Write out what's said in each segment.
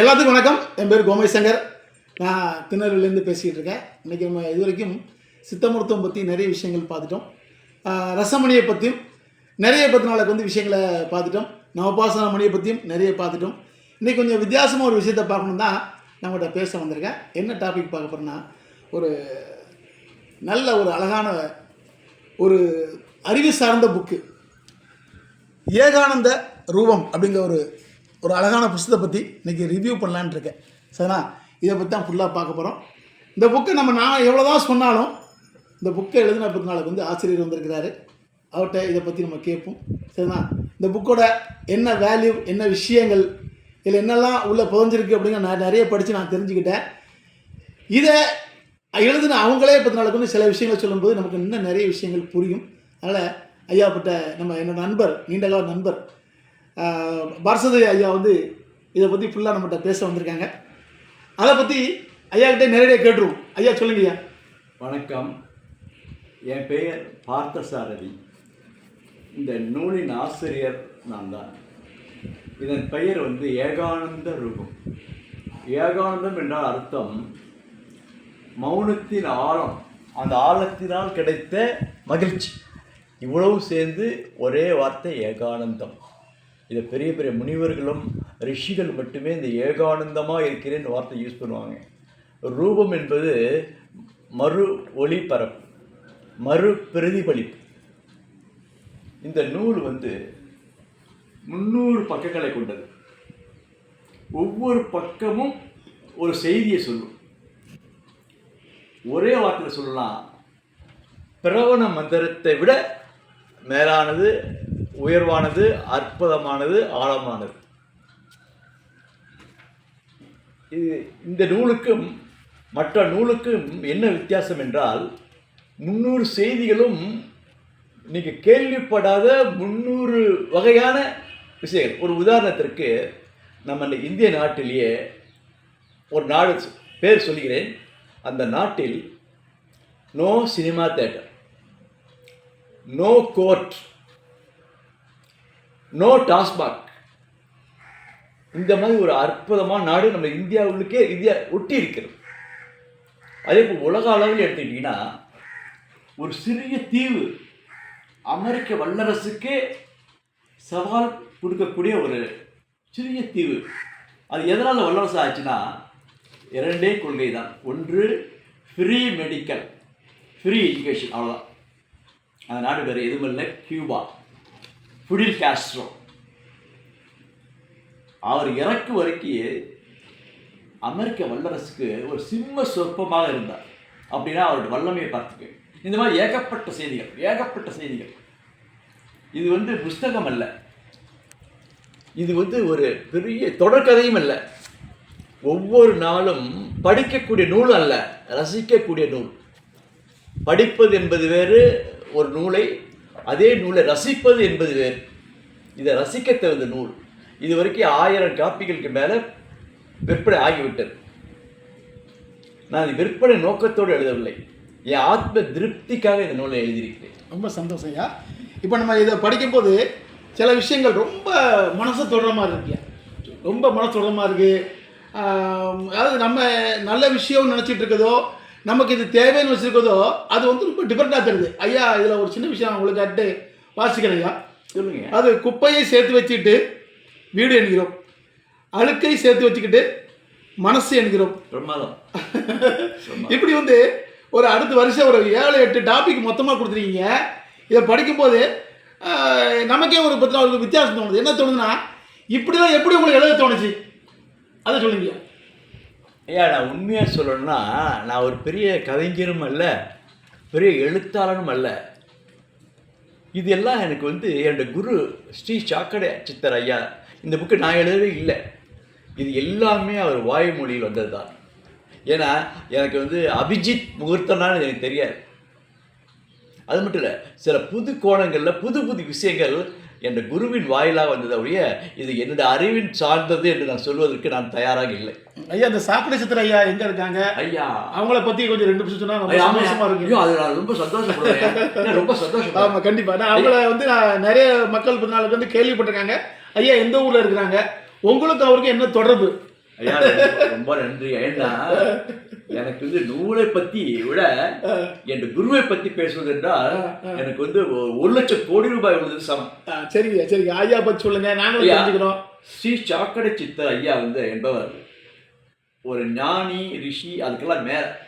எல்லாத்துக்கும் வணக்கம். என் பேர் கோமை சங்கர். நான் திருநெல்வேலியிலேருந்து பேசிக்கிட்டு இருக்கேன். இன்றைக்கி நம்ம இது வரைக்கும் சித்த மருத்துவம் பற்றி நிறைய விஷயங்கள் பார்த்துட்டோம். ரசமணியை பற்றியும் நிறைய பத்து நாளுக்கு வந்து விஷயங்களை பார்த்துட்டோம். நவபாசன மணியை பற்றியும் நிறைய பார்த்துட்டோம். இன்றைக்கி கொஞ்சம் வித்தியாசமாக ஒரு விஷயத்தை பார்க்கணும் தான் நம்மகிட்ட பேச வந்திருக்கேன். என்ன டாபிக் பார்க்க போகிறேன்னா ஒரு நல்ல ஒரு அழகான ஒரு அறிவு சார்ந்த புக்கு ஏகானந்த ரூபம் அப்படிங்கிற ஒரு ஒரு அழகான புஸ்தகத்தை பற்றி இன்றைக்கி ரிவ்யூ பண்ணலான் இருக்கேன். சரிண்ணா இதை பற்றி தான் ஃபுல்லாக பார்க்க போகிறோம் இந்த புக்கை நம்ம நான் எவ்வளோ தான் சொன்னாலும் இந்த புக்கை எழுதின பிறந்தநாளுக்கு வந்து ஆசிரியர் வந்திருக்கிறாரு. அவர்கிட்ட இதை பற்றி நம்ம கேட்போம். சரிண்ணா இந்த புக்கோட என்ன வேல்யூ என்ன விஷயங்கள் இதில் என்னெல்லாம் உள்ளே புதஞ்சிருக்கு அப்படிங்கிற நான் நிறைய படித்து நான் தெரிஞ்சுக்கிட்டேன். இதை எழுதின அவங்களே பிறந்தநாளுக்கு வந்து சில விஷயங்கள் சொல்லும்போது நமக்கு இன்னும் நிறைய விஷயங்கள் புரியும். அதனால் ஐயாப்பட்ட நம்ம என்னோடய நண்பர் நீண்டகால நண்பர் பரசதி ஐயா வந்து இதை பற்றி ஃபுல்லாக நம்மகிட்ட பேச வந்திருக்காங்க. அதை பற்றி ஐயா கிட்டே நேரடியாக கேட்டுருவோம். ஐயா சொல்லுங்க ஐயா. வணக்கம். என் பெயர் பார்த்தசாரதி. இந்த நூலின் ஆசிரியர் நான் தான். இதன் பெயர் வந்து ஏகானந்த ரூபம். ஏகானந்தம் என்றால் அர்த்தம் மௌனத்தின் ஆழம் அந்த ஆழத்தினால் கிடைத்த மகிழ்ச்சி. இவ்வளவு சேர்ந்து ஒரே வார்த்தை ஏகானந்தம். இதை பெரிய பெரிய முனிவர்களும் ரிஷிகள் மட்டுமே இந்த ஏகானந்தமாக இருக்கிறேன்னு வார்த்தை யூஸ் பண்ணுவாங்க. ரூபம் என்பது மறு ஒளிபரப்பு மறு பிரதிபலிப்பு. இந்த நூல் வந்து முந்நூறு பக்கங்களை கொண்டது. ஒவ்வொரு பக்கமும் ஒரு செய்தியை சொல்லும். ஒரே வார்த்தையில் சொல்லலாம் பிரவண மந்திரத்தை விட மேலானது உயர்வானது அற்புதமானது ஆழமானது. இது இந்த நூலுக்கும் மற்ற நூலுக்கும் என்ன வித்தியாசம் என்றால் முந்நூறு செய்திகளும் நீங்கள் கேள்விப்படாத முந்நூறு வகையான விஷயங்கள். ஒரு உதாரணத்திற்கு நம்ம இந்த இந்திய நாட்டிலேயே ஒரு நாடு பேர் சொல்கிறேன் அந்த நாட்டில் no cinema theatre no court no TASMAC இந்த மாதிரி ஒரு அற்புதமான நாடு நம்ம இந்தியாவுக்கே இந்தியா ஒட்டி இருக்கிறது. அதே போல் உலக அளவில் எடுத்துக்கிட்டிங்கன்னா ஒரு சிறிய தீவு அமெரிக்க வல்லரசுக்கே சவால் கொடுக்கக்கூடிய ஒரு சிறிய தீவு. அது எதனால் வல்லரசு ஆச்சுன்னா இரண்டே கொள்கை தான். ஒன்று ஃப்ரீ மெடிக்கல் ஃப்ரீ எஜுகேஷன் அவ்வளோதான் அந்த நாடு வேறு எதுவும் இல்லை. கியூபா. ஃபுடில் காஸ்ட்ரோ. அவர் இறக்கு வரைக்கும் அமெரிக்க வல்லரசுக்கு ஒரு சிம்ம சொற்பமாக இருந்தார். அப்படின்னா அவருடைய வல்லமையை பார்த்துக்கு. இந்த மாதிரி ஏகப்பட்ட செய்திகள் ஏகப்பட்ட செய்திகள். இது வந்து புஸ்தகம் அல்ல. இது வந்து ஒரு பெரிய தொடர்கதையும் அல்ல. ஒவ்வொரு நாளும் படிக்கக்கூடிய நூல் அல்ல ரசிக்கக்கூடிய நூல். படிப்பது என்பது வேறு ஒரு நூலை அதே நூலை ரசிப்பது என்பது வேறு. இதை ரசிக்க தகுந்த நூல். இது வரைக்கும் ஆயிரம் காப்பிகளுக்கு மேலே விற்பனை ஆகிவிட்டது. நான் இது விற்பனை நோக்கத்தோடு எழுதவில்லை. என் ஆத்ம திருப்திக்காக இந்த நூலை எழுதியிருக்கிறேன். ரொம்ப சந்தோஷம் ஐயா. இப்போ நம்ம இதை படிக்கும்போது சில விஷயங்கள் ரொம்ப மனசு தொடர மாதிரி இருக்கு ரொம்ப மனசு தொடர மாதிரி இருக்குது அதாவது நம்ம நல்ல விஷயம்னு நினச்சிட்டு இருக்கதோ நமக்கு இது தேவைன்னு வச்சுருக்கதோ அது வந்து ரொம்ப டிஃப்ரெண்ட்டாக தெரியுது. ஐயா இதில் ஒரு சின்ன விஷயம் உங்களுக்கு அட்டு வாசிக்கிறேன் ஐயா. சொல்லுங்க. அது குப்பையை சேர்த்து வச்சுட்டு வீடு என்கிறோம். அழுக்கை சேர்த்து வச்சுக்கிட்டு மனசு என்கிறோம். பிரமாதம். இப்படி வந்து ஒரு அடுத்த வருஷம் ஒரு ஏழு எட்டு டாபிக் மொத்தமாக கொடுத்துருக்கீங்க. இதை படிக்கும்போது நமக்கே ஒரு பத்து நாள் ஒரு வித்தியாசம் தோணுது. என்ன தோணுதுன்னா இப்படிலாம் எப்படி உங்களுக்கு எழுத தோணுச்சு? அதை சொல்லுங்க ஐயா நான் உண்மையாக சொல்லணும்னா நான் ஒரு பெரிய கவிஞரும் அல்ல பெரிய எழுத்தாளனும் அல்ல. இது எல்லாம் எனக்கு வந்து என்னோட குரு ஸ்ரீ சாக்கடை சித்தர் ஐயா இந்த புக்கு நான் எழுதவே இல்லை. இது எல்லாமே அவர் வாய்மொழியில் வந்தது தான் ஏன்னா எனக்கு வந்து அபிஜித் முகூர்த்தம்னான்னு எனக்கு தெரியாது. அது மட்டும் இல்லை சில புது கோணங்களில் புது புது விஷயங்கள் என்ற குருவின் வாயிலாக வந்ததை ஒழிய இது என்னுடைய அறிவின் சார்ந்தது என்று நான் சொல்வதற்கு நான் தயாராக இல்லை. ஐயா இந்த சாக்கடை சித்திர ஐயா எங்கே இருக்காங்க? ஐயா. அவங்கள பற்றி கொஞ்சம் ரெண்டு நிமிஷம் சொன்னா ஆமா, சந்தோஷமா ஐயா. இருக்கு. ஐயோ, அது நான் ரொம்ப சந்தோஷப்படுறேன் ரொம்ப சந்தோஷப்படுறேன். ஆமாம் கண்டிப்பாக நான் அவங்கள வந்து நான் நிறைய மக்கள் பத்து நாளுக்கு வந்து கேள்விப்பட்டிருக்காங்க. ஐயா எந்த ஊரில் இருக்கிறாங்க உங்களுக்கு அவருக்கு என்ன தொடர்பு? ஐயா ரொம்ப- ரொம்ப நன்றி. ஏன்னா எனக்கு வந்து நூலை பத்தி விட என் குருவை பத்தி பேசுவது என்றால் எனக்கு வந்து ஒரு- லட்சம் கோடி ரூபாய் உள்ளது சமம். சரிங்க சரிங்க. ஐயா பத்தி சொல்லுங்க. நாங்களும். தெரிஞ்சுக்கிறோம். ஸ்ரீ சாக்கடை சித்தர் ஐயா வந்து என்பவர் ஒரு ஞானி ரிஷி அதுக்கெல்லாம் மேல.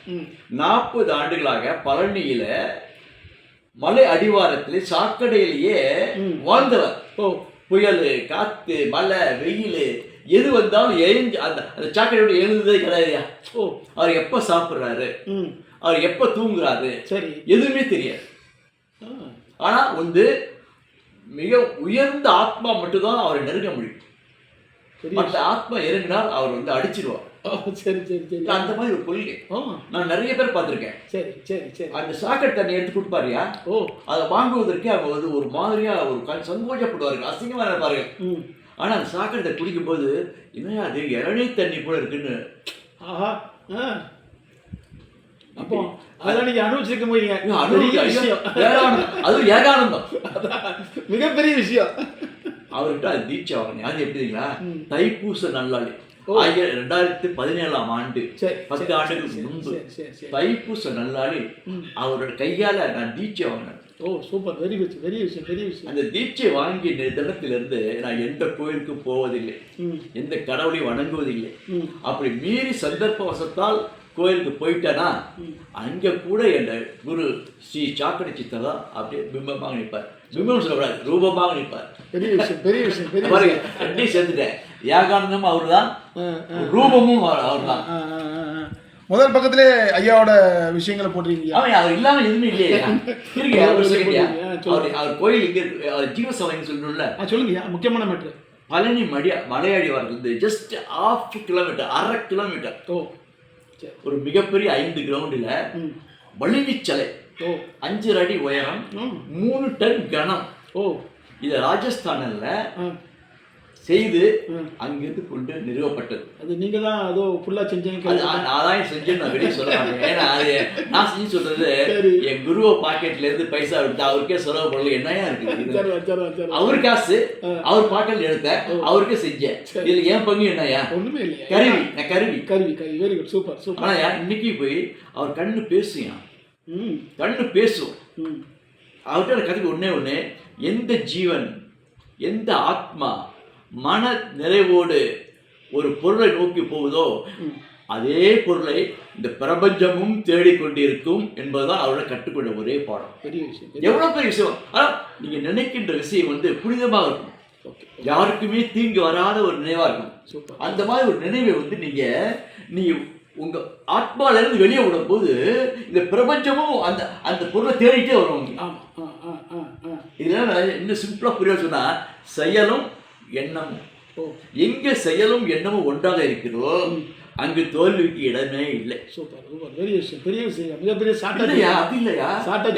நாற்பது ஆண்டுகளாக பழனியில மலை அடிவாரத்திலே சாக்கடையிலேயே. வாழ்ந்தவர். புயல் காத்து மழை வெயில் எது வந்தாலும் எழுந்து அந்த அந்த சாக்கடையோட எழுந்ததே கிடையாதுயா? ஓ. அவர் எப்போ சாப்பிட்றாரு? அவர் எப்போ தூங்குறாரு? சரி. எதுவுமே தெரியாது. ஆ, ஆனா வந்து மிக உயர்ந்த ஆத்மா மட்டும்தான் அவரை நெருங்க முடியும். மற்ற ஆத்மா இறங்கினால் அவர் வந்து அடிச்சிருவார். சரி சரி சரி. அந்த மாதிரி ஒரு கொள்கை. நான் நிறைய பேர் பார்த்துருக்கேன். சரி சரி சரி. அந்த சாக்கடை தண்ணி எடுத்து கொடுப்பாருயா? ஓ. அதை வாங்குவதற்கே அவங்க வந்து ஒரு மாதிரியா ஒரு சங்கோஜப்படுவார்கள். அசிங்கமா நினைப்பார்கள் ம் ஆனா அந்த சாக்கடை தண்ணி குடிக்கும்போது என்னையா அது இளநீ தண்ணி போல இருக்குன்னு. ஆஹா அப்போ அதெல்லாம் நீங்க அனுபவிச்சிருக்க முடியுங்க விஷயம். ஏகானந்தம். அதுவும் ஏகானந்தம். மிகப்பெரிய விஷயம். அவர்கிட்ட அது தீட்சை வாங்கினேன் அது எப்படிங்களா. தைப்பூச நல்லாளி. ரெண்டாயிரத்தி பதினேழாம் ஆண்டு பத்து ஆண்டுகளுக்கு முன்பு தைப்பூச நல்லாளி. அவரோட கையால நான் தீட்சை வாங்கினேன். Oh super. வெரி குட் பெரிய விஷயம் பெரிய விஷயம் அந்த தீட்சை வாங்கிய தினத்திலிருந்து நான் எந்த கோயிலுக்கும் போவதில்லை. எந்த கடவுளையும் வணங்குவதில்லை. அப்படி மீறி சந்தர்ப்பவசத்தால் கோயிலுக்கு போயிட்டேனா ம். அங்கே கூட என் குரு ஸ்ரீ சாக்கடை சித்தர் அப்படியே பிம்பமாக நிற்பார். பிம்பம் சொல்லக்கூடாது ரூபமாக நிற்பார். பெரிய விஷயம் பெரிய விஷயம் பெரிய பாருங்க விஷயம் ரெண்டையும் சேர்த்துட்டேன். ஏகானந்தமும் அவர் தான் ரூபமும் அவர் தான். முதல் பக்கத்திலே ஐயாவோட விஷயங்களை போட்டிருக்கீங்க. அவன் அவர் இல்லாம எதுவுமே இல்லையா. இருக்கு அவர். அவர் அவர் கோயில் இங்க அவர் ஜீவசபைன்னு சொல்லணும்ல ஆ சொல்லுங்க முக்கியமான மேட்ரு பழனி மடியா மலையாடி வரது ஜஸ்ட் ஆஃப் கிலோமீட்டர் அரை கிலோமீட்டர் ஓ. ஒரு மிகப்பெரிய ஐந்து கிரவுண்டில் ம். வள்ளிச்சலை ஓ. அஞ்சு அடி உயரம் ம். மூணு டன் கனம் ஓ. இதை ராஜஸ்தானில் செய்து. அங்கிருந்து கொண்டு நிறுவப்பட்டது. அது நீங்க தான் ஏதோ ஃபுல்லாக செஞ்சீங்க அது நான் நான் தான் செஞ்சேன்னு நான் வெளியே சொல்ல மாட்டேன் ஏன்னா அது நான் செஞ்சு சொல்றது. என் குருவ பாக்கெட்ல இருந்து பைசா எடுத்து அவருக்கே செலவு பண்ணல. என்னையா சரி அவர் காசு. அவர் பாக்கெட்ல எடுத்தேன் அவருக்கே செஞ்சேன். இதுல ஏன் பங்கு என்னையா? ஒண்ணுமே இல்லையா. கருவி. நான் கருவி. கருவி கருவி. வெரி குட் சூப்பர் சூப்பர் ஆனா இன்னைக்கு போய் அவர் கண்ணு பேசுயான் ம். கண்ணு பேசும் அவர்கிட்ட கதைக்கு ஒண்ணே ஒண்ணு. எந்த ஜீவன் எந்த ஆத்மா மன நிறைவோடு ஒரு பொருளை நோக்கி போகுதோ ம். அதே பொருளை இந்த பிரபஞ்சமும் தேடிக்கொண்டிருக்கும் என்பதுதான் அவரோட கற்றுக்கொண்ட ஒரே பாடம். பெரிய விஷயம். பெரிய எவ்வளவு பெரிய விஷயம்? ஆனா நீங்க நினைக்கின்ற விஷயம் வந்து புனிதமாக இருக்கும். யாருக்குமே தீங்கு வராத ஒரு நினைவா இருக்கும். அந்த மாதிரி ஒரு நினைவை வந்து நீங்க நீங்க உங்க ஆத்மால இருந்து வெளியே விடும்போது இந்த பிரபஞ்சமும் அந்த அந்த பொருளை தேடிட்டே ஆ இதெல்லாம் இன்னும் சிம்பிளா புரிய சொன்னா செயலும் எண்ணமும் ஓ. எங்க செயலும் எண்ணமும் ஒன்றாக இருக்கிறதோ அங்கு தோல்விக்கு இடமே இல்லை. Super super. பெரிய விஷயம் பெரிய விஷயம். மிகப்பெரிய சாட்டா அது இல்லையா? சாட்டா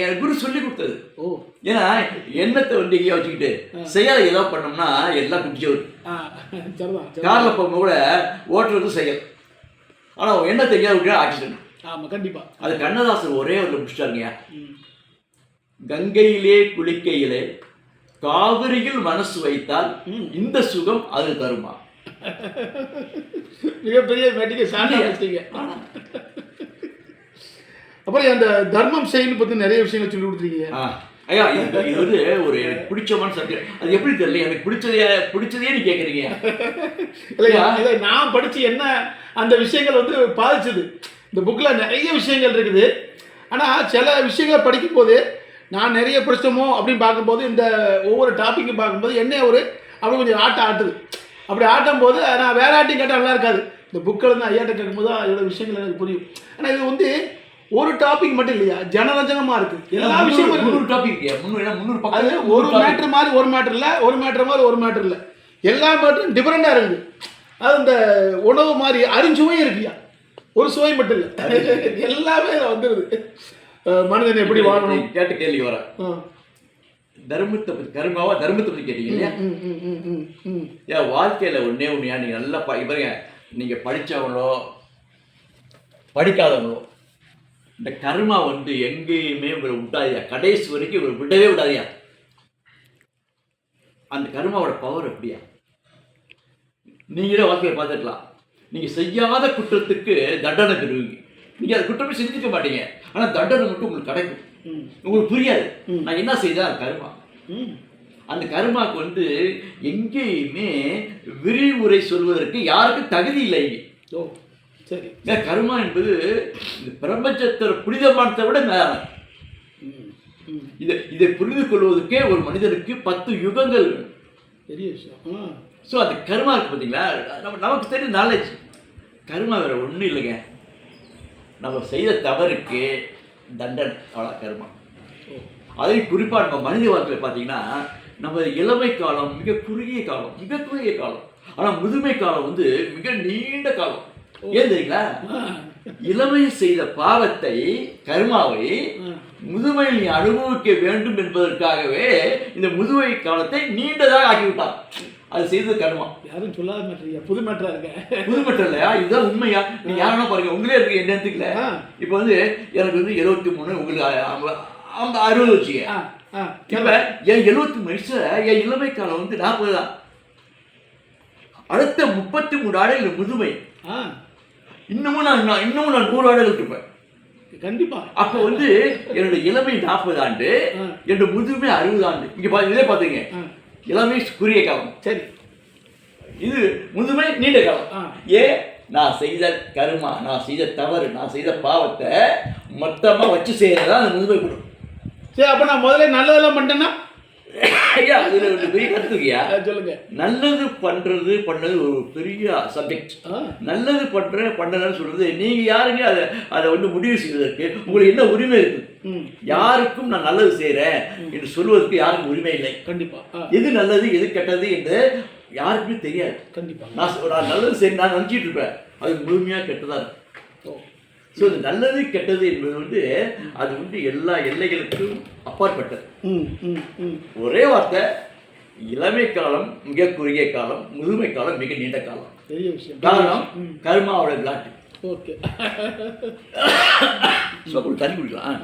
எனக்கு குரு சொல்லி கொடுத்தது. ஓ. ஏன்னா எண்ணத்தை வந்து எங்கேயோ வச்சுக்கிட்டு செயலை ஏதோ பண்ணோம்னா எல்லாம் குடிச்சவர். காரில் போகும்போது கூட ஓட்டுறது செயல். ஆனால் எண்ணத்தை எங்கேயாவது விட்டா ஆக்சிடென்ட் ஆமா கண்டிப்பா. அது கண்ணதாசன் ஒரே ஒரு முடிச்சிட்டாருங்க ம். கங்கையிலே குளிக்கையிலே காவிரியில் மனசு வைத்தால். இந்த சுகம் அது தருமா? மிகப்பெரிய மேட்டிக்கு சாட்டா வச்சிட்டீங்க. அப்புறம் அந்த தர்மம் செய்யணும் பத்தி நிறைய விஷயங்கள் சொல்லி கொடுத்துருக்கீங்க. ஐயா இது வந்து ஒரு எனக்கு பிடிச்சமான சப்ஜெக்ட் அது எப்படி தெரியல? எனக்கு பிடிச்சதே பிடிச்சதே நீ கேட்குறீங்க இல்லையா? இல்லை நான் படிச்சு என்ன அந்த விஷயங்கள் வந்து பாதிச்சது. இந்த புக்கில் நிறைய விஷயங்கள் இருக்குது. ஆனால் சில விஷயங்களை படிக்கும்போது நான் நிறைய படிச்சோமோ அப்படின்னு பார்க்கும்போது இந்த ஒவ்வொரு டாப்பிக்கும் பார்க்கும்போது என்ன ஒரு அப்படி கொஞ்சம் ஆட்டம் ஆட்டுது. அப்படி ஆட்டும் போது நான் வேற ஆட்டையும் கேட்டால் நல்லா இருக்காது. இந்த புக்கில் இருந்து ஐயாட்ட கேட்கும்போது தான் இதோட விஷயங்கள் எனக்கு புரியும். ஆனால் இது வந்து ஒரு டாபிக் மட்டும் இல்லையா? ஜனரஞ்சகமாக இருக்குது எல்லா விஷயமும் முந்நூறு டாபிக் முந்நூறு அது ஒரு மேட்ரு மாதிரி ஒரு மேட்ரு இல்லை ஒரு மேட்ரு மாதிரி ஒரு மேட்ரு இல்லை. எல்லா மேட்ரும் டிஃப்ரெண்டாக இருக்குது அது இந்த உணவு மாதிரி அரிஞ்சுவையும் இருக்குயா ஒரு சுவை மட்டும் இல்லை. எல்லாமே வந்துடுது மனிதன் எப்படி வாழணும்? கேட்ட கேள்வி வர. தர்மத்தை பத்தி கர்மாவா தர்மத்தை பத்தி கேட்டீங்க இல்லையா. ஏன் வாழ்க்கையில ஒண்ணே ஒண்ணையா? நீங்க நல்லா ப பாருங்க நீங்க படிச்சவங்களோ படிக்காதவங்களோ இந்த கர்மா வந்து எங்கேயுமே உங்களை விட்டாதியா கடைசி வரைக்கும் உங்களை விடவே விடாதியா? அந்த கர்மாவோட பவர் எப்படியா? நீங்களே வாழ்க்கையை பார்த்துக்கலாம் நீங்கள் செய்யாத குற்றத்துக்கு தண்டனை பெறுவீங்க. நீங்கள் அது குற்றமே செஞ்சுக்க மாட்டீங்க. ஆனால் தண்டனை மட்டும் உங்களுக்கு கிடைக்கும். ம். உங்களுக்கு புரியாது. நான் என்ன செய்தா? அது கருமா. ம். அந்த கருமாக்கு வந்து எங்கேயுமே விரிவுரை சொல்வதற்கு யாருக்கும் தகுதி இல்லை. ஓ சரி. கருமா என்பது இந்த பிரபஞ்சத்தோட புனிதமானத்தை விட மேல இதை இதை புரிந்து கொள்வதற்கே ஒரு மனிதனுக்கு பத்து யுகங்கள் பெரிய விஷயம். ஸோ அந்த கருமா இருக்கு பார்த்தீங்களா நமக்கு தெரியும் நாலேஜ் கருமா வேற ஒன்றும் இல்லைங்க. நம்ம செய்த தவறுக்கு தண்டனை அவ்வளோ கருமா. ஓ அதையும் குறிப்பாக நம்ம மனித வாழ்க்கையில் பார்த்தீங்கன்னா நம்ம இளமை காலம் மிக குறுகிய காலம் மிக குறுகிய காலம். ஆனால் முதுமை காலம் வந்து மிக நீண்ட காலம். ஏன் தெரியுங்களா? ஆ இளமையில் செய்த பாவத்தை கருமாவை முதுமையில் நீ அனுபவிக்க வேண்டும் என்பதற்காகவே இந்த முதுமை காலத்தை நீண்டதாக ஆக்கிவிட்டான் அது செய்தது கருமா. யாரும் சொல்லாத மாட்டீங்க புது மேட்டரா இருக்க. புதுமட்டம் இல்லையா? இதுதான் உண்மையா? நீங்க யாருன்னா பாருங்க உங்களே இருக்கு என்ன எடுத்துக்கல. இப்போ வந்து எனக்கு வந்து எழுபத்தி மூணு உங்களுக்கு அ- அ- அந்த அறுபது ஆ இப்ப என் எழுபத்தி வயசுல என் இளமை காலம் வந்து நாற்பது தான். அடுத்த முப்பத்தி மூணு ஆண்டுகள் முதுமை. இன்னமும் நான் இன்னமும் நான் நூறு ஆண்டுகள் இருப்பேன். கண்டிப்பா. அப்போ வந்து என்னோட இளமை நாற்பது ஆண்டு. என்னோட முதுமை அறுபது ஆண்டு. இங்க இதே பாத்தீங்க இளமை குறுகிய காலம். சரி. இது முதுமை நீண்ட காலம். ஏன் நான் செய்த கருமா நான் செய்த தவறு நான் செய்த பாவத்தை மொத்தமா வச்சு செய்யறதா அந்த முதுமை கொடுக்கும் சரி அப்ப நான் முதல்ல நல்லதெல்லாம் பண்ணிட்டேன்னா? ஐயா அதுல ஒரு பெரிய கருத்துக்கியா சொல்லுங்க. நல்லது பண்றது பண்ணது ஒரு பெரிய சப்ஜெக்ட் நல்லது பண்ற பண்ணலன்னு சொல்றது நீங்க யாருங்க அதை அதை வந்து முடிவு செய்வதற்கு? உங்களுக்கு என்ன உரிமை இருக்கு? ம் யாருக்கும் நான் நல்லது செய்றேன் என்று சொல்வதற்கு யாருக்கும் உரிமை இல்லை. கண்டிப்பா. ஆ. எது நல்லது எது கெட்டது என்று யாருக்குமே தெரியாது. கண்டிப்பா. நான் நான் நல்லது சரி நான் நினச்சிட்டு இருப்பேன். அது முழுமையாக கெட்டதா இருக்கும். ஸோ இந்த நல்லது கெட்டது என்பது வந்து அது வந்து எல்லா எல்லைகளுக்கும் அப்பாற்பட்டது. ஒரே வார்த்தை இளமை காலம் மிக குறுகிய காலம் முதுமை காலம் மிக நீண்ட காலம். பெரிய விஷயம். காரணம் கர்மாவோட விளாட்டு ஓகே. ஸோ தண்ணி குடிக்கலாம்.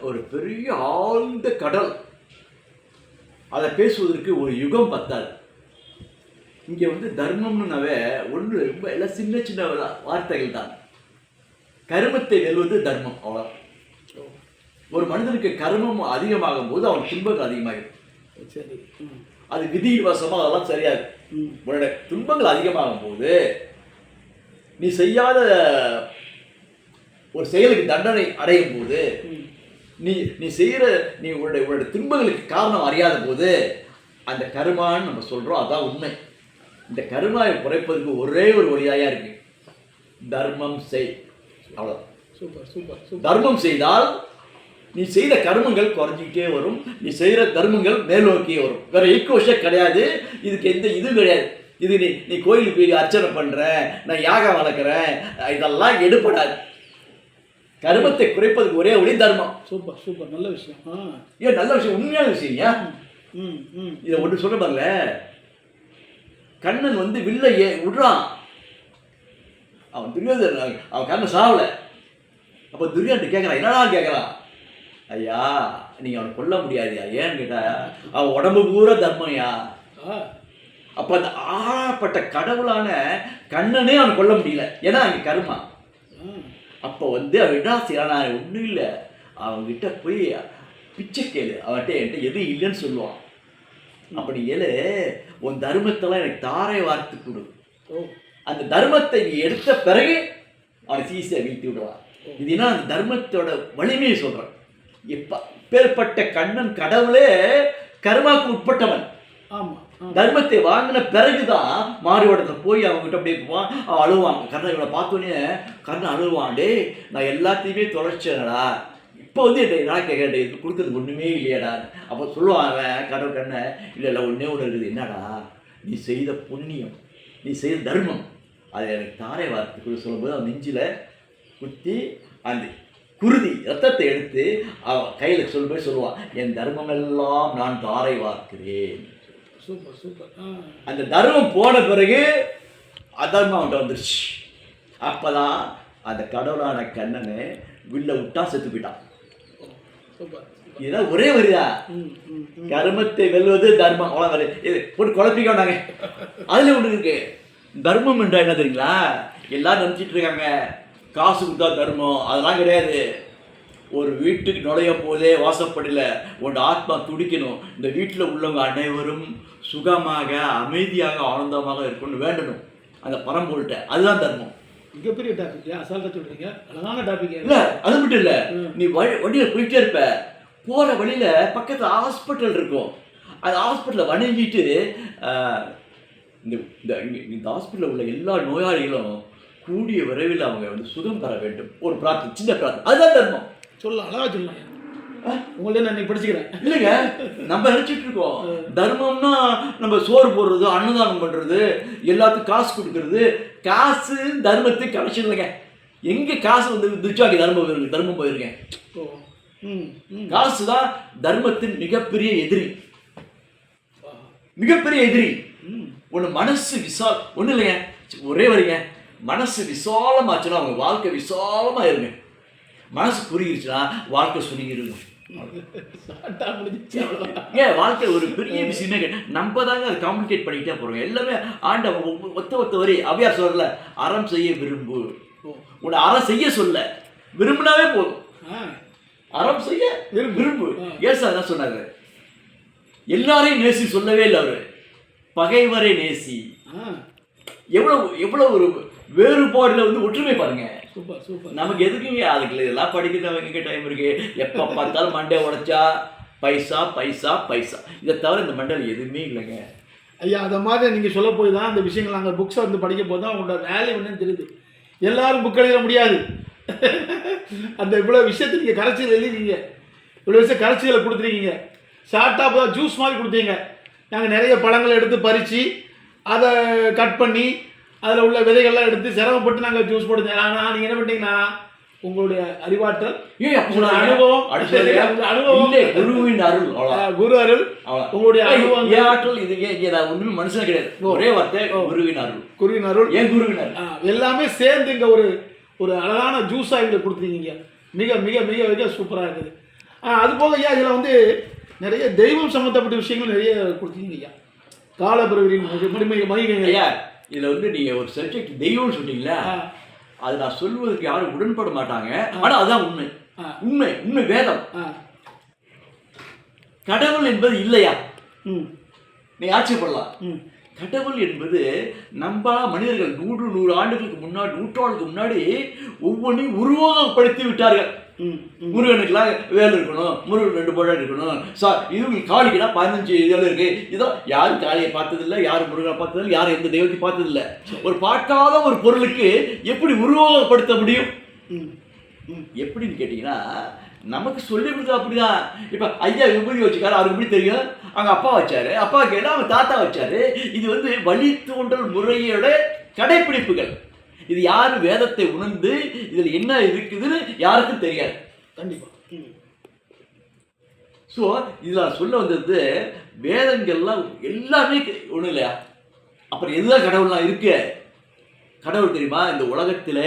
ஒரு பெரிய ஆழ்ந்த கடல். அதை பேசுவதற்கு ஒரு யுகம் பத்தாது. இங்கே வந்து தர்மம்னுனாவே ஒன்று ரொம்ப எல்லாம் சின்ன சின்ன வார்த்தைகள் தான். கருமத்தை வெல்வது தர்மம் அவ்வளோ ஒரு மனிதனுக்கு கர்மம் அதிகமாகும் போது அவன் துன்பங்கள் அதிகமாகும் சரி. ம். அது விதிவசமாக அதெல்லாம் சரியாது. உன்னோட துன்பங்கள் அதிகமாகும் போது நீ செய்யாத ஒரு செயலுக்கு தண்டனை அடையும் போது நீ நீ செய்கிற நீ உன்னுடைய உன்னுடைய துன்பங்களுக்கு காரணம் அறியாத போது அந்த கருமான்னு நம்ம சொல்கிறோம் அதான் உண்மை. இந்த கருமாவை குறைப்பதற்கு ஒரே ஒரு வழியாக இருக்கு. தர்மம் செய். அவ்வளோ சூப்பர் சூப்பர் தர்மம் செய்தால் நீ செய்த கர்மங்கள் குறைஞ்சிக்கிட்டே வரும். நீ செய்கிற தர்மங்கள் மேல் நோக்கியே வரும். வேற ஈக்குவஷன் கிடையாது. இதுக்கு எந்த இதுவும் கிடையாது. இது நீ நீ கோயிலுக்கு போய் அர்ச்சனை பண்ற நான் யாகம் வளர்க்குறேன் இதெல்லாம் எடுபடாது. கர்மத்தை குறைப்பதுக்கு ஒரே வழி தர்மம். Super super. நல்ல விஷயம். ஏன் நல்ல விஷயம் உண்மையான விஷயம் ஏன்? ம் ம் இதை ஒன்று சொல்ல பாருல கண்ணன் வந்து வில்ல ஏ விடுறான். அவன் துரியோதனன் அவன் கண்ணன் சாவல. அப்போ துரியோதன் கேட்குறான் என்னடா கேட்குறான் ஐயா நீங்க அவனை கொல்ல முடியாதுயா? ஏன்னு கேட்டா அவன் உடம்பு பூரா தர்மம்யா. அப்போ அந்த ஆழப்பட்ட கடவுளான கண்ணனே அவன் கொல்ல முடியல. ஏன்னா அங்கே கருமா. அப்போ வந்து அவன் என்ன நான் ஒன்றும் இல்லை. அவன்கிட்ட போய் பிச்சை கேளு. அவன்கிட்ட என்கிட்ட எதுவும் இல்லைன்னு சொல்லுவான். அப்படி ஏழு உன் தர்மத்தெல்லாம் எனக்கு தாரை வார்த்து கொடு. அந்த தர்மத்தை நீ எடுத்த பிறகு அவனை ஈஸியாக வீழ்த்தி விடுவான். இது என்ன அந்த தர்மத்தோட வலிமையை சொல்கிறான் எப்ப பேர்பட்ட கண்ணன் கடவுளே கர்மாவுக்கு உட்பட்டவன். ஆமாம் தர்மத்தை வாங்கின பிறகுதான் மாறுவடத்தை போய் அவங்ககிட்ட அப்படியே போவான் அவன் கர்ணன் இவனை பார்த்தோன்னே கர்ணன் அழுவான் டேய் நான் எல்லாத்தையுமே தொலைச்சேனடா. இப்போ வந்து என்ன நான் கேட்கறேன் இது கொடுக்கறது ஒன்றுமே இல்லையாடா. அப்போ சொல்லுவான் அவன் கடவுள் கண்ணை இல்லை இல்லை ஒன்றே ஒன்று இருக்குது. என்னடா? நீ செய்த புண்ணியம் நீ செய்த தர்மம். அதை எனக்கு தாரை வார்த்தைக்குள்ள சொல்லும்போது அவன் நெஞ்சில் குத்தி அந்த குருதி ரத்தத்தை எடுத்து அவன் கையில் சொல்லும்போது சொல்லுவான் என் தர்மமெல்லாம் நான் தாரை வார்க்கிறேன். Super super. அந்த தர்மம் போன பிறகு அதர்மம் அவன்கிட்ட வந்துருச்சு. அப்பதான் அந்த கடவுளான கண்ணனை வில்ல விட்டா செத்து போயிட்டான். இதெல்லாம் ஒரே ம். கர்மத்தை வெல்வது தர்மம். அவ்வளோ வரி. இது போட்டு குழப்பிக்க வேண்டாங்க. அதுல ஒண்ணு இருக்கு. தர்மம் என்றா என்ன தெரியுங்களா? எல்லாரும் நினைச்சிட்டு இருக்காங்க. காசு கொடுத்தா தர்மம். அதெல்லாம் கிடையாது. ஒரு வீட்டுக்கு நுழைய போதே வாசப்படல உன் ஆத்மா துடிக்கணும். இந்த வீட்டில் உள்ளவங்க அனைவரும் சுகமாக அமைதியாக ஆனந்தமாக இருக்கணும்னு வேண்டணும். அந்த பரம்பொருள்கிட்ட. அதுதான் தர்மம். மிகப்பெரிய டாபிக் அசால்ட்டா சொல்றீங்க. அழகான டாபிக் இல்ல அது மட்டும் இல்ல. நீ வழி வண்டியில போயிட்டே இருப்ப. போற வழியில பக்கத்துல ஹாஸ்பிட்டல் இருக்கும். அந்த ஹாஸ்பிட்டலில் வணங்கிட்டு இந்த இந்த ஹாஸ்பிட்டலில் உள்ள எல்லா நோயாளிகளும் கூடிய விரைவில் அவங்க வந்து சுகம் பெற வேண்டும். ஒரு பிரார்த்தனை சின்ன பிரார்த்தனை. அதுதான் தர்மம். சொல்லலாம் அழகா சொல்லலாம் உங்கள்ட்ட நான் இன்னைக்கு படிச்சுக்கிறேன். இல்லைங்க நம்ம நினைச்சிட்டு இருக்கோம். தர்மம்னா நம்ம சோறு போடுறது அன்னதானம் பண்றது எல்லாத்துக்கும் காசு கொடுக்கறது. காசு தர்மத்துக்கு கனெக்ஷன் இல்லைங்க. எங்க காசு வந்து திருச்சாக்கி தர்மம் போயிருக்கு தர்மம் போயிருக்கேன். ஓ ம் ம். காசு தான் தர்மத்தின் மிகப்பெரிய எதிரி. மிகப்பெரிய எதிரி. ஒன்று மனசு விசால் ஒன்றும் இல்லைங்க ஒரே வரிங்க. மனசு விசாலமாச்சுன்னா அவங்க வாழ்க்கை விசாலமா இருங்க மனசு குறுகிருச்சுன்னா வாழ்க்கை அவ்வளோதான் ஏன் வாழ்க்கை ஒரு பெரிய விஷயமே. நம்ம தாங்க அதை காம்ப்ளிகேட் பண்ணிக்கிட்டே போகிறோம் எல்லாமே ஆண்ட ஒத்த ஒத்த வரி அவ்வியார் சொல்லல அறம் செய்ய விரும்பு. உன்னை அறம் செய்ய சொல்ல. விரும்பினாவே போதும். அறம் செய்ய விரும்பு. ஆ. ஏசா என்ன சொன்னாரு. எல்லாரையும் நேசி சொல்லவே இல்லை அவரு. பகைவரை நேசி. ஆ. எவ்வளவு எவ்வளவு ஒரு வேறுபாடுல வந்து ஒற்றுமை பாருங்க. Super super. நமக்கு எதுக்குங்க? அதுக்கு இதெல்லாம் படிக்கிறவங்க டைம் இருக்கு. எப்போ பார்த்தாலும் மண்டே உடைச்சா பைசா பைசா பைசா. இதை தவிர இந்த மண்டையில் எதுவுமே இல்லைங்க. ஐயா அதை மாதிரி நீங்கள் சொல்ல போய் தான் அந்த விஷயங்கள் நாங்கள் புக்ஸை வந்து படிக்க போது தான் உங்களோட வேல்யூ என்னன்னு தெரியுது. எல்லாரும் புக் எழுத முடியாது. அந்த இவ்வளோ விஷயத்தை நீங்கள் கரைச்சியில் எழுதிருக்கீங்க. இவ்வளோ விஷயம் கரைச்சிகளை கொடுத்துருக்கீங்க. ஷார்ட்டாக இப்போ ஜூஸ் மாதிரி கொடுத்தீங்க. நாங்கள் நிறைய பழங்களை எடுத்து பறித்து அதை கட் பண்ணி அதில் உள்ள விதைகள்லாம் எடுத்து சிரமப்பட்டு நாங்கள் ஜூஸ் போடுங்க ஆனால் நீங்கள் என்ன பண்ணிட்டீங்கன்னா உங்களுடைய அறிவாற்றல். அனுபவம். அனுபவம். குருவின் அருள் குரு அருள் உங்களுடைய அனுபவம் என் ஆற்றல் இது? ஒன்றுமே மனுஷனே கிடையாது. ஒரே வார்த்தை குருவின் அருள். குருவின் அருள். ஏன் குருவின் அருள்? எல்லாமே சேர்ந்து இங்கே ஒரு ஒரு அழகான ஜூஸாக எங்களுக்கு கொடுத்துருக்கீங்க. மிக மிக மிக மிக சூப்பராக இருக்குது. அது போக ஐயா இதில் வந்து நிறைய தெய்வம் சம்மந்தப்பட்ட விஷயங்கள் நிறைய கொடுத்துருக்கீங்க ஐயா. காலபிரவரின் மகிமை மகிமைகள். ஐயா இதுல வந்து நீங்க ஒரு சப்ஜெக்ட் தெய்வம்னு சொன்னீங்களா அது நான் சொல்வதற்கு யாரும் உடன்பட மாட்டாங்க. ஆனா அதான் உண்மை. உண்மை உண்மை வேதம். கடவுள் என்பது இல்லையா? நீ ஆட்சிப்படலாம் ம். கடவுள் என்பது நம்ம மனிதர்கள் நூறு நூறு ஆண்டுகளுக்கு முன்னாடி நூற்றாண்டுக்கு முன்னாடி ஒவ்வொன்றையும் உருவகப்படுத்தி விட்டார்கள். முருகனுக்குலாம் வேல் இருக்கணும் முருகன் ரெண்டு பழம் இருக்கணும். சா இவங்க காளிக்குனா பதினஞ்சு இதெல்லாம் இருக்கு. இதோ யாரும் காளியை பார்த்ததில்ல யாரும் முருகனை பார்த்ததில்ல யாரும் எந்த தெய்வத்தையும் பார்த்ததில்ல. ஒரு பார்க்காத ஒரு பொருளுக்கு எப்படி உருவகப்படுத்த முடியும்? எப்படின்னு கேட்டிங்கன்னா நமக்கு சொல்லி கொடுத்தா அப்படிதான். இப்போ ஐயா விபூதி வச்சுக்காரு அவருக்கு எப்படி தெரியும்? அவங்க அப்பா வச்சாரு. அப்பா கேட்டு அவங்க தாத்தா வச்சாரு. இது வந்து வழித்தோன்றல் முறையோட கடைப்பிடிப்புகள். இது யார் வேதத்தை உணர்ந்து இதில் என்ன இருக்குதுன்னு யாருக்கும் தெரியாது. கண்டிப்பாக ஸோ இதில் சொல்ல வந்தது வேதங்கள்லாம் எல்லாமே ஒன்றும் இல்லையா? அப்புறம் எதுதான் கடவுள்லாம் இருக்கு? கடவுள் தெரியுமா? இந்த உலகத்தில்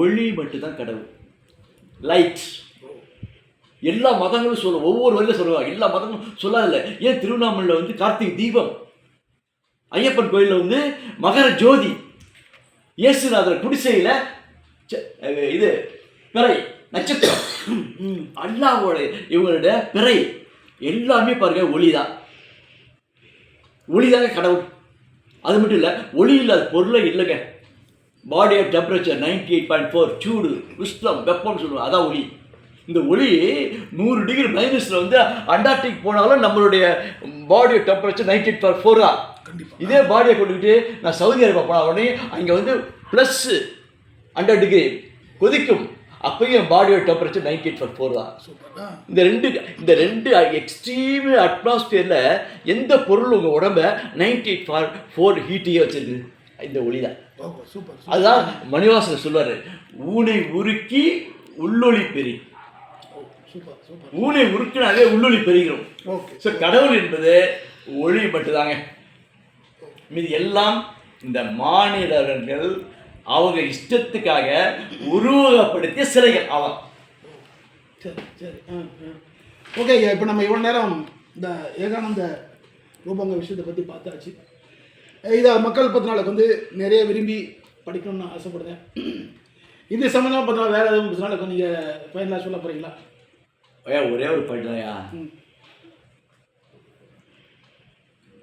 ஒளி மட்டும்தான் கடவுள். லைட் எல்லா மதங்களும் சொல்ல ஒவ்வொரு வரையிலும் சொல்லுவாங்க. எல்லா மதங்களும் சொல்லாதில்ல. ஏன் திருவண்ணாமலையில் வந்து கார்த்திகை தீபம்? ஐயப்பன் கோயிலில் வந்து மகர ஜோதி. இயேசுநாதர் குடிசையில் இது பிறை நட்சத்திரம். அல்லாவோட இவங்களோட பிறை. எல்லாமே பாருங்க ஒளிதான். ஒளிதாங்க கடவுள். அது மட்டும் இல்லை ஒளி இல்லாத பொருளே இல்லைங்க. Body of temperature ninety eight point four சூடு உஷ்ணம் வெப்பம்னு சொல்லுவோம் அதான் ஒளி. இந்த ஒளி நூறு டிகிரி மைனஸில் வந்து அண்டார்டிக் போனாலும் நம்மளுடைய body temperature ninety eight point four தான் இதே பாடியை கொண்டுக்கிட்டு நான் சவுதி அரேபியா போன உடனே அங்கே வந்து ப்ளஸ்ஸு ஹண்ட்ரட் டிகிரி கொதிக்கும். அப்பயும் பாடியோட temperature ninety eight point four தான். இந்த ரெண்டு இந்த ரெண்டு எக்ஸ்ட்ரீம் அட்மாஸ்பியரில் எந்த பொருள் உங்கள் உடம்ப நைன்டி எயிட் ஃபார் ஃபோர் ஹீட்டையே வச்சிருக்குது இந்த ஒளி தான் அதுதான் மணிவாசன் சொல்லுவார் ஊனை உருக்கி உள்ளொளி பெரி ஊனை உருக்கினாலே உள்ளொளி பெறுகிறோம் ஓகே ஸோ கடவுள் என்பது ஒளி மட்டும்தாங்க. மீது எல்லாம் இந்த மானிடர்கள் அவங்க இஷ்டத்துக்காக உருவகப்படுத்திய சிலைகள் அவன் சரி சரி ஓகே இப்போ நம்ம இவ்வளோ நேரம் இந்த ஏகானந்த ரூபங்க விஷயத்தை பற்றி பார்த்தாச்சு. இதை மக்கள் பத்து நாளுக்கு வந்து நிறைய விரும்பி படிக்கணும்னு ஆசைப்படுறேன். இது சம்மந்தமாக பார்த்தா வேறு எதுவும் நாளுக்கு நீங்கள் ஃபைனலாக சொல்ல போகிறீங்களா ஒரே ஒரு பாயிண்ட்லையா ம்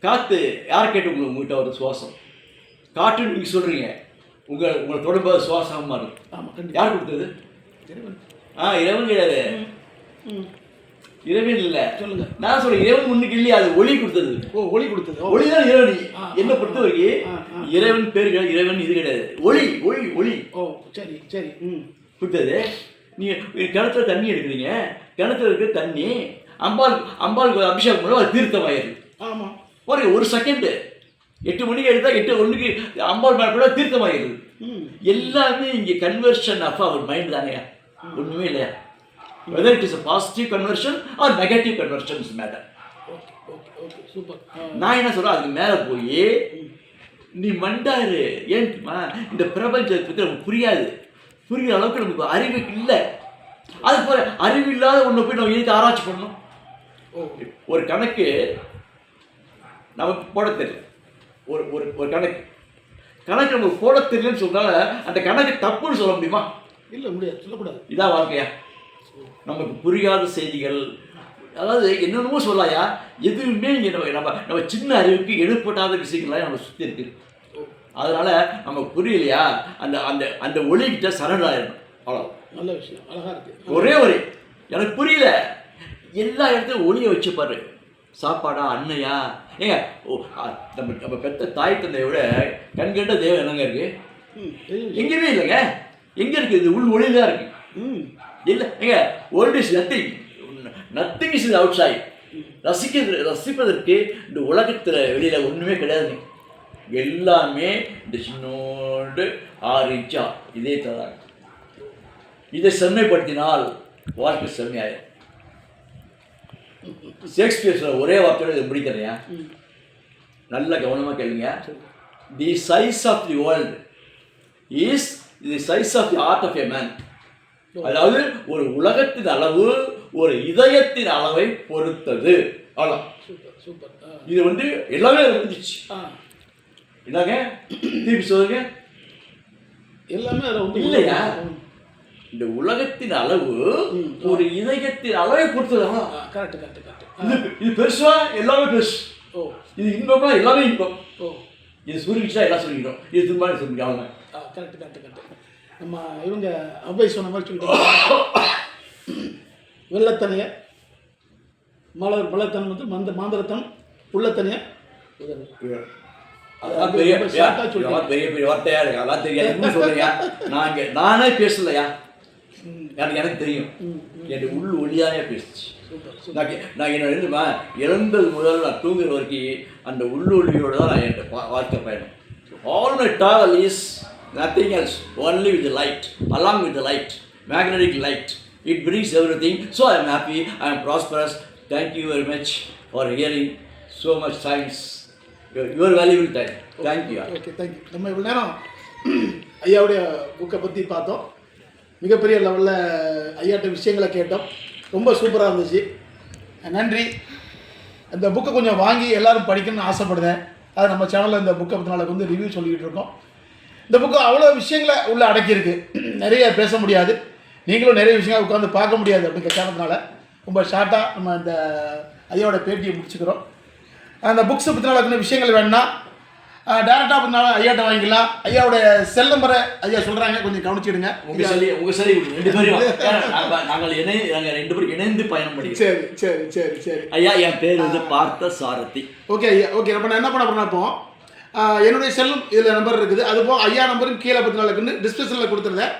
காற்று யார் கேட்டு உங்களுக்கு உங்கள்கிட்ட ஒரு சுவாசம்? காற்றுன்னு நீங்கள் சொல்கிறீங்க உங்கள் உங்களை தொடர்பு சுவாசமாக இருக்கும் ஆமாம் யார் கொடுத்தது? சரி ஆ இறைவன் கிடையாது. ம் இறைவன் இல்லை. சொல்லுங்க. நான் சொல்றேன் இறைவன் முன்னுக்கு இல்லையா அது ஒளி கொடுத்தது. ஓ ஒளி கொடுத்தது. ஓ. ஒளி தான் இறைவன். என்னை பொறுத்த வரைக்கும். இறைவன் பேர் கிடையாது இறைவன் இது கிடையாது. ஒளி ஒளி ஒளி. ஓ சரி சரி ம். கொடுத்தது. நீங்கள் கிணத்துல தண்ணி எடுக்கிறீங்க. கிணத்துல இருக்கிற தண்ணி அம்பாள் அம்பாளுக்கு அபிஷேகம் பண்ணுவோம் அது தீர்த்தமாயிருது ஆமாம் ஒரு ஒரு செகண்டு எட்டு மணிக்கு எடுத்தால் எட்டு ஒன்றுக்கு அம்பாள் மேலே கூட ம். எல்லாமே இங்கே கன்வர்ஷன் ஆஃப் அவர் மைண்ட் தானே ஒன்றுமே இல்லையா? Whether it is a positive conversion or negative matter okay super. ஆ. நான் என்ன சொல்கிறேன் அதுக்கு மேலே போய் நீ மண்டாரு. ஏன் தெரியுமா இந்த பிரபஞ்சத்தை பற்றி நமக்கு புரியாது. புரிகிற அளவுக்கு நமக்கு அறிவு இல்லை. அது போல அறிவு இல்லாத ஒன்று போய் நம்ம எதுக்கு ஆராய்ச்சி பண்ணணும்? ஒரு கணக்கு நமக்கு போட தெரியல. ஒரு ஒரு ஒரு கணக்கு. கணக்கு நமக்கு போட தெரியலன்னு சொன்னால அந்த கணக்கு தப்புன்னு சொல்ல முடியுமா? இல்லை முடியாது. சொல்லக்கூடாது. இதான் வாழ்க்கையா? நமக்கு புரியாத செய்திகள். அதாவது என்னென்னமோ சொல்லாயா? எதுவுமே இங்கே நம்ம நம்ம நம்ம சின்ன அறிவுக்கு எடுப்பட்டாத விஷயங்கள்லாம் நம்ம சுற்றி இருக்கு. ஓ அதனால நமக்கு புரியலையா? அந்த அந்த அந்த ஒளிகிட்ட சரண் ஆயிடணும் அவ்வளோ நல்ல விஷயம். அழகாக இருக்குது ஒரே ஒரு எனக்கு புரியல. எல்லா இடத்துலையும் ஒளியை வச்சு பாரு. சாப்பாடா அன்னையா? ஏங்க ஓ நம்ம நம்ம பெத்த தாய் தந்தையை விட கண்கண்ட தெய்வம் என்னங்க இருக்கு. எங்கேயுமே இல்லைங்க. எங்கே இருக்கு இது? உள் ஒளி தான் இருக்கு. ம். இல்லை ஏங்க world is nothing nothing is outside ரசிக்கிறது ரசிப்பதற்கு இந்த உலகத்தில் வெளியில் ஒன்றுமே கிடையாதுங்க. எல்லாமே இந்த சின்னோண்டு ஆறு இன்ச்சா. இதே தராங்க இதை செம்மைப்படுத்தினால் வாழ்க்கை செம்மையாயிரும். ஷேக்ஸ்பியர் ஒரே வார்த்தையோட இதை முடிக்கிறேன். நல்ல கவனமாக கேளுங்க. The size of the world is the size of the art of a man அதாவது ஒரு உலகத்தின் அளவு ஒரு இதயத்தின் அளவை பொறுத்தது. அவ்வளோ. இது வந்து எல்லாமே இருந்துச்சு என்னங்க? திருப்பி சொல்லுங்க. எல்லாமே அதில் இல்லையா? இந்த உலகத்தின் அளவு. ஒரு இதயத்தின் அளவை பொறுத்தது. அவ்வளோ ஆ. கரெக்ட் கரெக்ட் கரெக்ட் இது இது பெருசா? எல்லாமே பெருசு. ஓ. இது இன்பம்னா எல்லாமே இன்பம். ஓ. இது சுருங்கிச்சா எல்லாம் சுருங்கிடும் இது திரும்ப சுருங்கி ஆ கரெக்ட் கரெக்ட் கரெக்ட் நம்ம இவங்க அவ்வை சொன்ன மாதிரி சொல்லிட்டு வெள்ளத்தனைய மலர் மலத்தனம் வந்து மந்த மாந்திரத்தனம் உள்ளத்தனைய? உதறு அதெல்லாம் பெரிய பெரிய பெரிய வார்த்தையா இருக்கு. அதெல்லாம் தெரியாது. சொல்றீங்க நான் இங்க நானே பேசலையா? எனக்கு எனக்கு தெரியும். என் உள் ஒளியாவே பேசுச்சு. நான் நான் என்ன எழுதுமா இறந்தது முதல் நான் தூங்குற வரைக்கும் அந்த உள்ளொளியோட தான் நான் என் வாழ்க்கை பயணம். All my travel is nothing else only with light along with light magnetic light it brings everything so I am happy I am prosperous thank you very much for hearing so much times your valuable time thank you okay thank you நம்ம இவ்வளோ நேரம் ஐயாவுடைய புக்கை பற்றி பார்த்தோம். மிகப்பெரிய லெவலில் ஐயாட்ட விஷயங்களை கேட்டோம். ரொம்ப சூப்பராக இருந்துச்சு. நன்றி. இந்த புக்கை கொஞ்சம் வாங்கி எல்லாரும் படிக்கணும்னு ஆசைப்படுறேன். அது நம்ம சேனலில் இந்த புக்கை பற்றி நாளைக்கு வந்து ரிவ்யூ சொல்லிக்கிட்டு இருக்கோம். இந்த புக்கு அவ்வளோ விஷயங்களை உள்ளே அடக்கியிருக்கு. நிறைய பேச முடியாது. நீங்களும் நிறைய விஷயங்களை உட்காந்து பார்க்க முடியாது அப்படிங்கிற காரணத்தினால ரொம்ப ஷார்ட்டாக நம்ம இந்த ஐயாவோட பேட்டியை முடிச்சுக்கிறோம். அந்த புக்ஸை பற்றினால விஷயங்கள் வேணும்னா டேரெக்டாக பண்ணாலும் ஐயாட்ட வாங்கிக்கலாம். ஐயாவுடைய செல் நம்பரை ஐயா சொல்கிறாங்க கொஞ்சம் கவனிச்சிடுங்க உங்க சரி உங்க சரி ரெண்டு பேரும் நாங்கள் இணை நாங்கள் ரெண்டு பேரும் இணைந்து பயணம் பண்ணிக்கிறோம். சரி சரி சரி. சரி ஐயா என் பேர் வந்து பார்த்த சாரதி. ஓகே ஐயா ஓகே. அப்போ நான் என்ன பண்ண இப்போ ஆஹ், என்னுடைய செல்லும் இதில் நம்பர் இருக்குது. அது போக ஐயா நம்பரும் கீழே பத்து நாளுக்குன்னு டிஸ்கிரிப்ஷனில் கொடுத்துருந்தேன்.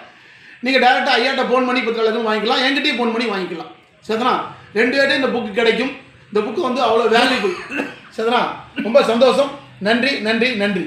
நீங்கள் டேரெக்டாக ஐயாட்ட ஃபோன் பண்ணி பத்து நாளுக்கு வாங்கிக்கலாம். என்கிட்டயும் ஃபோன் பண்ணி வாங்கிக்கலாம். சரிதானா? ரெண்டு பேர்ட்டும் இந்த புக்கு கிடைக்கும். இந்த புக்கு வந்து அவ்வளோ வேல்யூபிள் சரிதானா? ரொம்ப சந்தோஷம். நன்றி நன்றி நன்றி.